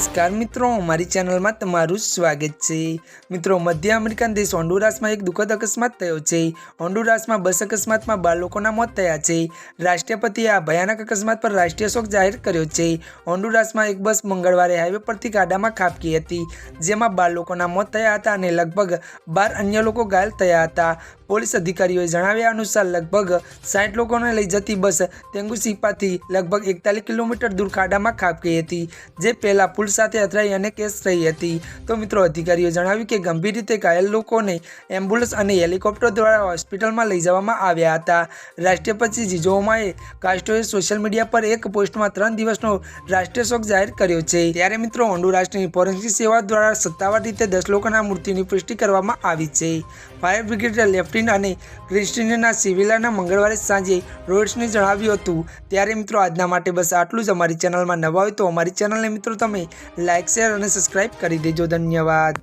નમસ્કાર મિત્રો અમારી ચેનલમાં તમારું સ્વાગત છે. મિત્રો, મધ્ય અમેરિકન દેશ હોન્ડુરાસમાં એક દુઃખદ અકસ્માત થયો છે. હોન્ડુરાસમાં બસ અકસ્માતમાં બાર લોકોના મોત થયા છે. રાષ્ટ્રપતિએ આ ભયાનક અકસ્માત પર રાષ્ટ્રીય શોક જાહેર કર્યો છે. હોન્ડુરાસમાં એક બસ મંગળવારે હાઈવે પરથી ગાડામાં ખાબકી હતી, જેમાં બાર લોકોના મોત થયા હતા અને લગભગ બાર અન્ય લોકો ઘાયલ થયા હતા. પોલીસ અધિકારીઓએ જણાવ્યા અનુસાર લગભગ સાઠ લોકોને લઈ જતી બસ તેંગુસીપાથી લગભગ એકતાલીસ કિલોમીટર દૂર ખાડામાં ખાબકી હતી, જે પહેલાં પુલ સાથે અથડાઈ અને કેસ થઈ હતી. તો મિત્રો, અધિકારીઓએ જણાવ્યું કે ગંભીર રીતે ઘાયલ લોકોને એમ્બ્યુલન્સ અને હેલિકોપ્ટર દ્વારા હોસ્પિટલમાં લઈ જવામાં આવ્યા હતા. રાષ્ટ્રપતિ જીજોમાએ કાસ્ટોએ સોશિયલ મીડિયા પર એક પોસ્ટમાં ત્રણ દિવસનો રાષ્ટ્રીય શોક જાહેર કર્યો છે. ત્યારે મિત્રો હોન્ડુરાષ્ટ્રની ફોરેન્સિક સેવા દ્વારા સત્તાવાર રીતે દસ લોકોના મૃત્યુની પુષ્ટિ કરવામાં આવી છે. ફાયર બ્રિગેડ લેફ્ટિનન્ટ અને ક્રિસ્ટિનના સિવિલાના મંગળવારે સાંજે રોયટ્સને જણાવ્યું હતું. ત્યારે મિત્રો, આજના માટે બસ આટલું જ. અમારી ચેનલમાં નવા હોય તો અમારી ચેનલને મિત્રો, તમે લાઇક શેર અને સબસ્ક્રાઇબ કરી દેજો. ધન્યવાદ.